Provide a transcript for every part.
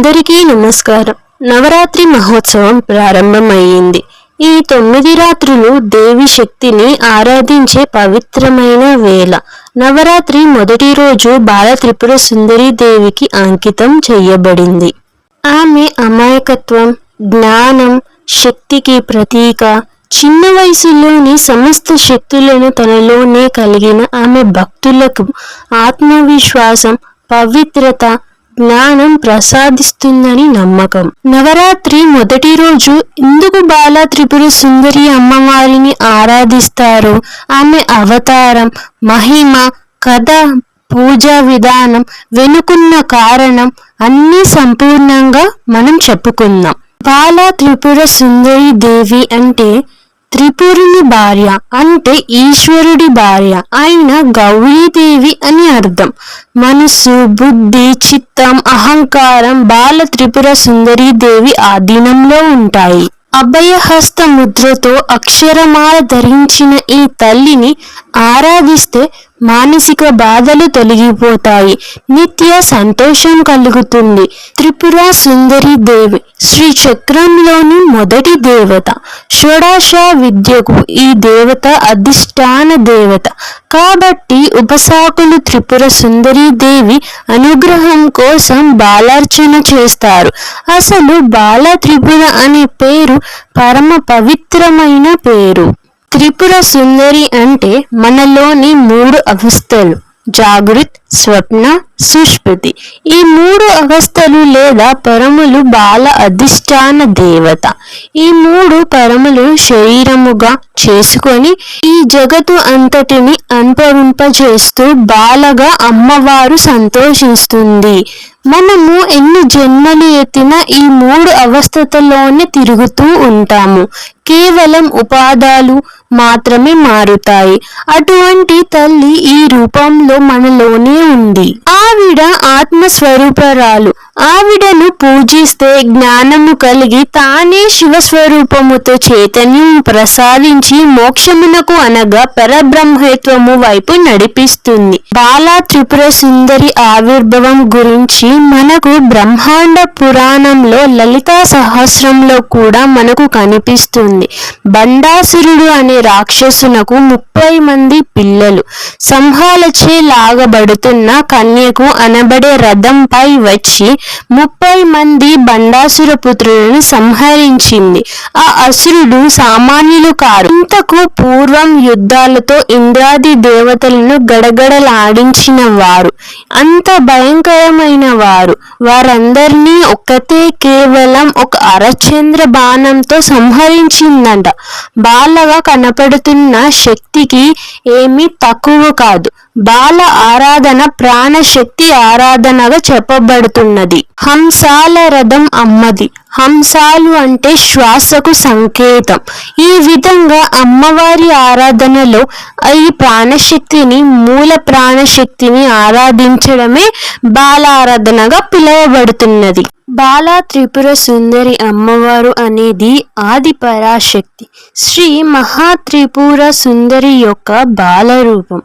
అందరికీ నమస్కారం. నవరాత్రి మహోత్సవం ప్రారంభమయ్యింది. ఈ తొమ్మిది రాత్రులు దేవి శక్తిని ఆరాధించే పవిత్రమైన వేళ. నవరాత్రి మొదటి రోజు బాల త్రిపుర సుందరి దేవికి అంకితం చేయబడింది. ఆమె అమాయకత్వం జ్ఞానం శక్తికి ప్రతీక చిన్న వయసులోని సమస్త శక్తులను తనలోనే కలిగిన ఆమె భక్తులకు ఆత్మవిశ్వాసం పవిత్రత జ్ఞానం ప్రసాదిస్తుందని నమ్మకం. నవరాత్రి మొదటి రోజు ఎందుకు బాల త్రిపుర సుందరి అమ్మవారిని ఆరాధిస్తారు? ఆమె అవతారం మహిమ కథ పూజా విధానం వెనుకున్న కారణం అన్నీ సంపూర్ణంగా మనం చెప్పుకుందాం. బాల త్రిపుర సుందరి దేవి అంటే త్రిపురుని భార్య అంటే ఈశ్వరుడి భార్య అయిన గౌరీదేవి అని అర్థం. మనసు బుద్ధి చిత్తం అహంకారం బాల త్రిపుర సుందరి దేవి ఆధీనంలో ఉంటాయి. అభయహస్త ముద్రతో అక్షరమాల ధరించిన ఈ తల్లిని ఆరాధిస్తే మానసిక బాధలు తొలగిపోతాయి. నిత్య సంతోషం కలుగుతుంది. త్రిపుర సుందరి దేవి శ్రీ చక్రంలోని మొదటి దేవత. షోడాశ విద్యకు ఈ దేవత అధిష్టాన దేవత. కాబట్టి ఉపసాకులు త్రిపుర సుందరి దేవి అనుగ్రహం కోసం బాలార్చన చేస్తారు. అసలు బాల త్రిపుర అనే పేరు పరమ పవిత్రమైన పేరు. త్రిపుర సుందరి అంటే మనలోని మూడు అవస్థలు జాగృత్ స్వప్న సుష్పతి. ఈ మూడు అవస్థలు లేదా పరములు బాల అధిష్టాన దేవత. ఈ మూడు పరములు శరీరముగా చేసుకొని ఈ జగత్తు అంతటిని అంతరింపజేస్తూ బాలగా అమ్మవారు సంతోషిస్తుంది. మనము ఎన్ని జన్మలు ఎత్తినా ఈ మూడు అవస్థతలోనే తిరుగుతూ ఉంటాము. కేవలం ఉపాదాలు మాత్రమే మారుతాయి. అటువంటి తల్లి ఈ రూపంలో మనలోనే ఉంది. ఆవిడ ఆత్మస్వరూపరాలు. ఆవిడను పూజిస్తే జ్ఞానము కలిగి తానే శివస్వరూపముతో చైతన్యం ప్రసాదించి మోక్షమునకు అనగా పరబ్రహ్మత్వము వైపు నడిపిస్తుంది. బాలా త్రిపుర సుందరి ఆవిర్భవం గురించి మనకు బ్రహ్మాండ పురాణంలో లలితా సహస్రంలో కూడా మనకు కనిపిస్తుంది. బండాసురుడు అనే రాక్షసునకు ముప్పై మంది పిల్లలు. సంహాలచే లాగబడుతున్న కన్యకు అనబడే రథంపై వచ్చి ముప్పై మంది బండాసుర పుత్రులను సంహరించింది. ఆ అసురుడు సామాన్యులు కారు. ఇంతకు పూర్వం యుద్ధాలతో ఇంద్రాది దేవతలను గడగడలాడించిన వారు. అంత భయంకరమైన వారు. వారందరినీ ఒక్కతే కేవలం ఒక అరచంద్ర బాణంతో ఉంటుందంట బాలగా కనపడుతున్న శక్తికి ఏమీ తక్కువ కాదు. బాల ఆరాధన ప్రాణశక్తి ఆరాధనగా చెప్పబడుతున్నది. హంసాల రథం అమ్మది. హంసాలు అంటే శ్వాసకు సంకేతం. ఈ విధంగా అమ్మవారి ఆరాధనలో ఈ ప్రాణశక్తిని మూల ప్రాణశక్తిని ఆరాధించడమే బాల ఆరాధనగా పిలువబడుతున్నది. బాలా త్రిపుర సుందరి అమ్మవారు అనేది ఆది పరాశక్తి శ్రీ మహా త్రిపుర సుందరి యొక్క బాల రూపం.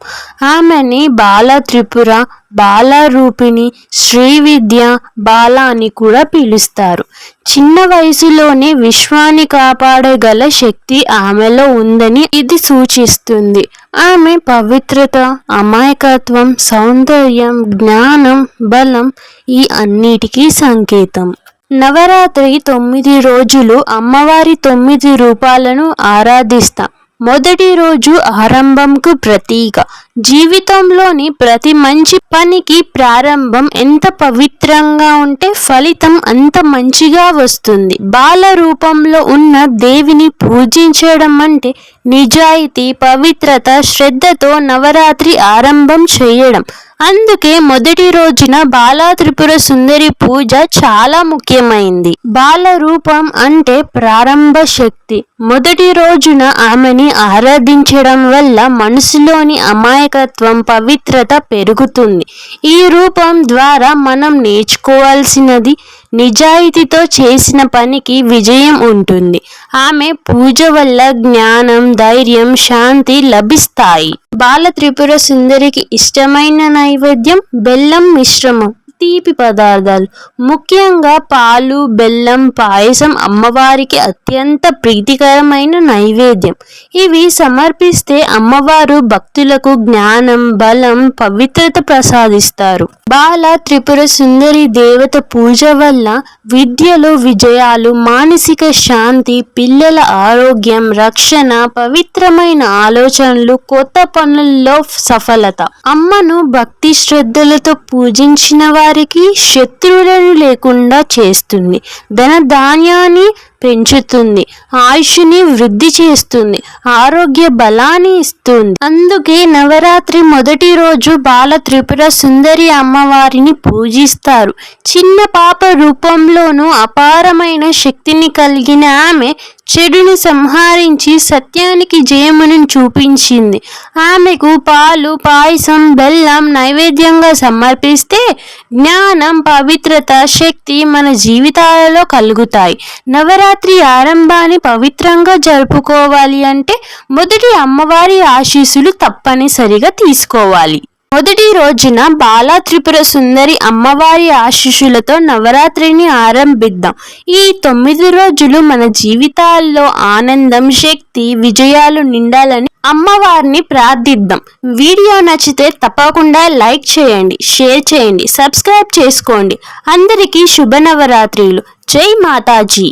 ఆమెని బాల త్రిపుర బాలరూపిణి శ్రీ విద్య బాల అని కూడా పిలుస్తారు. చిన్న వయసులోనే విశ్వాన్ని కాపాడగల శక్తి ఆమెలో ఉందని ఇది సూచిస్తుంది. ఆమె పవిత్రత అమాయకత్వం సౌందర్యం జ్ఞానం బలం ఈ అన్నిటికీ సంకేతం. నవరాత్రి తొమ్మిది రోజులు అమ్మవారి తొమ్మిది రూపాలను ఆరాధిస్తాం. మొదటి రోజు ఆరంభంకు ప్రతీక. జీవితంలోని ప్రతి మంచి పనికి ప్రారంభం ఎంత పవిత్రంగా ఉంటే ఫలితం అంత మంచిగా వస్తుంది. బాల రూపంలో ఉన్న దేవిని పూజించడం అంటే నిజాయితీ పవిత్రత శ్రద్ధతో నవరాత్రి ఆరంభం చేయడం. అందుకే మొదటి రోజున బాలా త్రిపుర సుందరి పూజ చాలా ముఖ్యమైంది. బాల రూపం అంటే ప్రారంభ శక్తి. మొదటి రోజున ఆమెని ఆరాధించడం వల్ల మనసులోని అమాయకత్వం పవిత్రత పెరుగుతుంది. ఈ రూపం ద్వారా మనం నేర్చుకోవాల్సినది నిజాయితీతో చేసిన పనికి విజయం ఉంటుంది. ఆమె పూజ వల్ల జ్ఞానం ధైర్యం శాంతి లభిస్తాయి. బాల త్రిపుర సుందరికి ఇష్టమైన నైవేద్యం బెల్లం మిశ్రమం. తీపి పదార్థాలు. ముఖ్యంగా పాలు బెల్లం పాయసం అమ్మవారికి అత్యంత ప్రీతికరమైన నైవేద్యం. ఇవి సమర్పిస్తే అమ్మవారు భక్తులకు జ్ఞానం బలం పవిత్రత ప్రసాదిస్తారు. బాల త్రిపుర సుందరి దేవత పూజ వల్ల విద్యలో విజయాలు మానసిక శాంతి పిల్లల ఆరోగ్యం రక్షణ పవిత్రమైన ఆలోచనలు కొత్త పనుల్లో సఫలత. అమ్మను భక్తి శ్రద్ధలతో పూజించిన వారికి శత్రువులను లేకుండా చేస్తుంది. ధన ధాన్యాన్ని పెంచుతుంది. ఆయుష్ని వృద్ధి చేస్తుంది. ఆరోగ్య బలాన్ని ఇస్తుంది. అందుకే నవరాత్రి మొదటి రోజు బాల త్రిపుర సుందరి అమ్మవారిని పూజిస్తారు. చిన్న పాప రూపంలోనూ అపారమైన శక్తిని కలిగిన ఆమె చెడుని సంహరించి సత్యానికి జయమును చూపించింది. ఆమెకు పాలు పాయసం బెల్లం నైవేద్యంగా సమర్పిస్తే జ్ఞానం పవిత్రత శక్తి మన జీవితాలలో కలుగుతాయి. నవరాత్రి ఆరంభాన్ని పవిత్రంగా జరుపుకోవాలి అంటే మొదటి అమ్మవారి ఆశీస్సులు తప్పనిసరిగా తీసుకోవాలి. మొదటి రోజున బాలా త్రిపుర సుందరి అమ్మవారి ఆశీస్సులతో నవరాత్రిని ఆరంభిద్దాం. ఈ తొమ్మిది రోజులు మన జీవితాల్లో ఆనందం శక్తి విజయాలు నిండాలని అమ్మవారిని ప్రార్థిద్దాం. వీడియో నచ్చితే తప్పకుండా లైక్ చేయండి షేర్ చేయండి సబ్స్క్రైబ్ చేసుకోండి. అందరికీ శుభ నవరాత్రిలు. జై మాతాజీ.